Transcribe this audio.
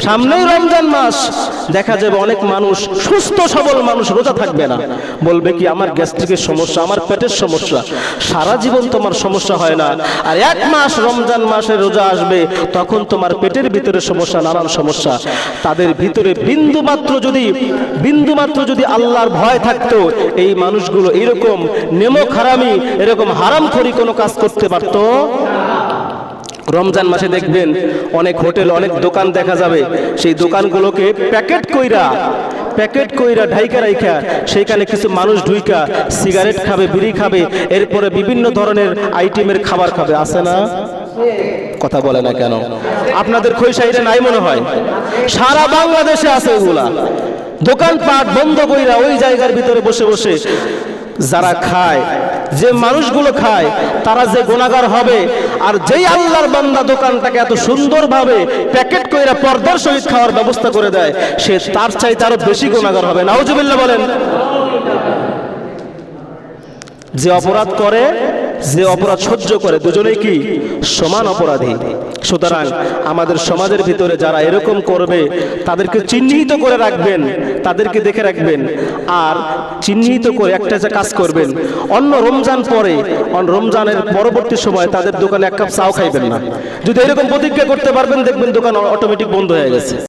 সামনেই রমজান মাস, দেখা যাবে অনেক মানুষ, সুস্থ, সবল মানুষ রোজা থাকবে না। বলবে কি, আমার গ্যাস্ট্রিকের সমস্যা, আমার পেটের সমস্যা, সারা জীবন তোমার সমস্যা হয় না। আর এক মাস রমজান মাসে রোজা আসবে, তখন তোমার পেটের ভিতরে সমস্যা, নানান সমস্যা। তাদের ভিতরে বিন্দু মাত্র যদি বিন্দু মাত্র যদি আল্লাহর ভয় থাকতো, এই মানুষগুলো এরকম নেমো খারামি, এরকম হারামখড়ি কোনো কাজ করতে পারতো? রমজান মাসে দেখবেন অনেক হোটেল, অনেক দোকান দেখা যাবে। সেই দোকানগুলোকে প্যাকেট কইরা প্যাকেট কইরা ঢাইকা রাইখা, সেইখানে কিছু মানুষ ঢুইকা, সিগারেট খাবে, বিড়ি খাবে, এরপরে বিভিন্ন ধরনের আইটেমের খাবার খাবে। আছে না? কথা বলে না কেন? আপনাদের খৈশাইরে নাই মনে হয়? সারা বাংলাদেশে আছে ওগুলা। দোকানপাট বন্ধ কইরা ওই জায়গার ভিতরে বসে বসে যারা খায় যে মানুষগুলো খায়, তারা যে গোনাগার হবে, আর যেই আল্লাহর বান্দা দোকানটাকে এত সুন্দরভাবে প্যাকেট কইরা পর্দার সহিত খাওয়ার ব্যবস্থা করে দেয়, সে তার চাইতে আরও বেশি গোনাগার হবে। নাউজুবিল্লাহ বলেন, যে অপরাধ করে যে অপরাধ সহ্য করে দুজনেই কি সমান অপরাধী? সুতরাং আমাদের সমাজের ভিতরে যারা এরকম করবে, তাদেরকে চিহ্নিত করে রাখবেন, তাদেরকে দেখে রাখবেন, আর চিহ্নিত করে একটা যে কাজ করবেন, অন্য রমজান পরে রমজানের পরবর্তী সময় তাদের দোকানে এক কাপ চাও খাইবেন না। যদি এরকম প্রতিজ্ঞা করতে পারবেন, দেখবেন দোকান অটোমেটিক বন্ধ হয়ে গেছে।